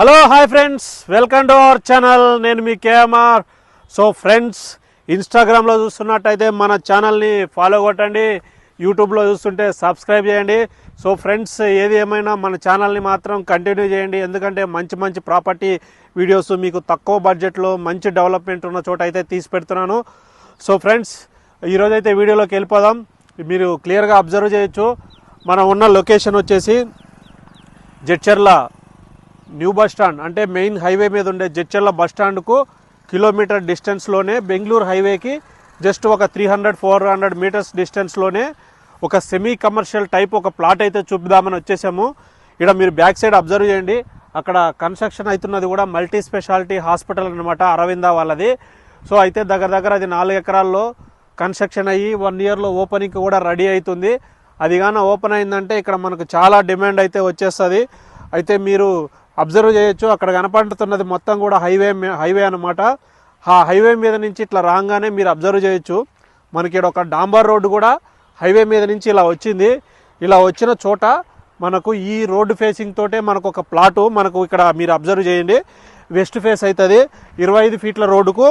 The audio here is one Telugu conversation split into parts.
Hello hi friends welcome to our channel నేను మీ కేఎంఆర్. సో ఫ్రెండ్స్ ఇన్స్టాగ్రామ్లో చూస్తున్నట్టయితే మన ఛానల్ని ఫాలో కొట్టండి. యూట్యూబ్లో చూస్తుంటే సబ్స్క్రైబ్ చేయండి. సో ఫ్రెండ్స్ ఏది ఏమైనా మన ఛానల్ని మాత్రం కంటిన్యూ చేయండి. ఎందుకంటే మంచి మంచి ప్రాపర్టీ వీడియోస్ మీకు తక్కువ బడ్జెట్లో మంచి డెవలప్మెంట్ ఉన్న చోట అయితే తీసి పెడుతున్నాను. సో ఫ్రెండ్స్ ఈరోజైతే వీడియోలోకి వెళ్ళిపోదాం. మీరు క్లియర్గా అబ్జర్వ్ చేయొచ్చు. మనం ఉన్న లొకేషన్ వచ్చేసి జడ్చర్ల న్యూ బస్ స్టాండ్ అంటే మెయిన్ హైవే మీద ఉండే జడ్చర్ల బస్ స్టాండ్కు కిలోమీటర్ డిస్టెన్స్లోనే బెంగళూరు హైవేకి జస్ట్ ఒక three hundred four hundred meters డిస్టెన్స్లోనే ఒక సెమీ కమర్షియల్ టైప్ ఒక ప్లాట్ అయితే చూపుదామని వచ్చేసాము. ఇక్కడ మీరు బ్యాక్ సైడ్ అబ్జర్వ్ చేయండి. అక్కడ కన్స్ట్రక్షన్ అవుతున్నది కూడా మల్టీ స్పెషాలిటీ హాస్పిటల్ అనమాట అరవింద వాళ్ళది. సో అయితే దగ్గర దగ్గర అది నాలుగు ఎకరాల్లో కన్స్ట్రక్షన్ అయ్యి వన్ ఇయర్లో ఓపెనింగ్ కూడా రెడీ అవుతుంది. అది కానీ ఓపెన్ అయిందంటే ఇక్కడ మనకు చాలా డిమాండ్ అయితే వచ్చేస్తుంది. అయితే మీరు అబ్జర్వ్ చేయొచ్చు. అక్కడ కనపడుతున్నది మొత్తం కూడా హైవే హైవే అనమాట ఆ హైవే మీద నుంచి ఇట్లా రాగానే మీరు అబ్జర్వ్ చేయొచ్చు. మనకి ఇక్కడ ఒక డాంబర్ రోడ్డు కూడా హైవే మీద నుంచి ఇలా వచ్చింది. ఇలా వచ్చిన చోట మనకు ఈ రోడ్డు ఫేసింగ్ తోటే మనకు ఒక ప్లాటు. మనకు ఇక్కడ మీరు అబ్జర్వ్ చేయండి. వెస్ట్ ఫేస్ అవుతుంది ఇరవై ఐదు ఫీట్ల రోడ్డుకు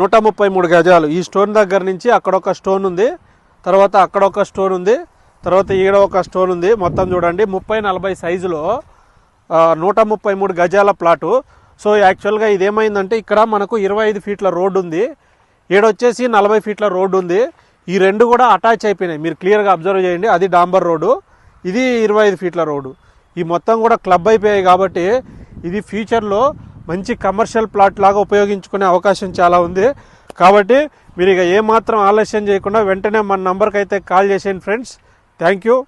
నూట ముప్పై మూడు గజాలు. ఈ స్టోన్ దగ్గర నుంచి అక్కడ ఒక స్టోన్ ఉంది. తర్వాత అక్కడ ఒక స్టోన్ ఉంది. తర్వాత ఈడ ఒక స్టోన్ ఉంది మొత్తం చూడండి. ముప్పై నలభై సైజులో నూట ముప్పై మూడు గజాల ప్లాటు. సో యాక్చువల్గా ఇదేమైందంటే ఇక్కడ మనకు ఇరవై ఐదు ఫీట్ల రోడ్డు ఉంది. ఈడొచ్చేసి నలభై ఫీట్ల రోడ్డు ఉంది. ఈ రెండు కూడా అటాచ్ అయిపోయినాయి. మీరు క్లియర్గా అబ్జర్వ్ చేయండి. అది డాంబర్ రోడ్డు ఇది ఇరవై ఐదు ఫీట్ల రోడ్డు ఈ మొత్తం కూడా క్లబ్ అయిపోయాయి కాబట్టి ఇది ఫ్యూచర్లో మంచి కమర్షియల్ ప్లాట్ లాగా ఉపయోగించుకునే అవకాశం చాలా ఉంది. కాబట్టి మీరు ఇక ఏమాత్రం ఆలస్యం చేయకుండా వెంటనే మన నంబర్కి అయితే కాల్ చేసేయండి ఫ్రెండ్స్. Thank you.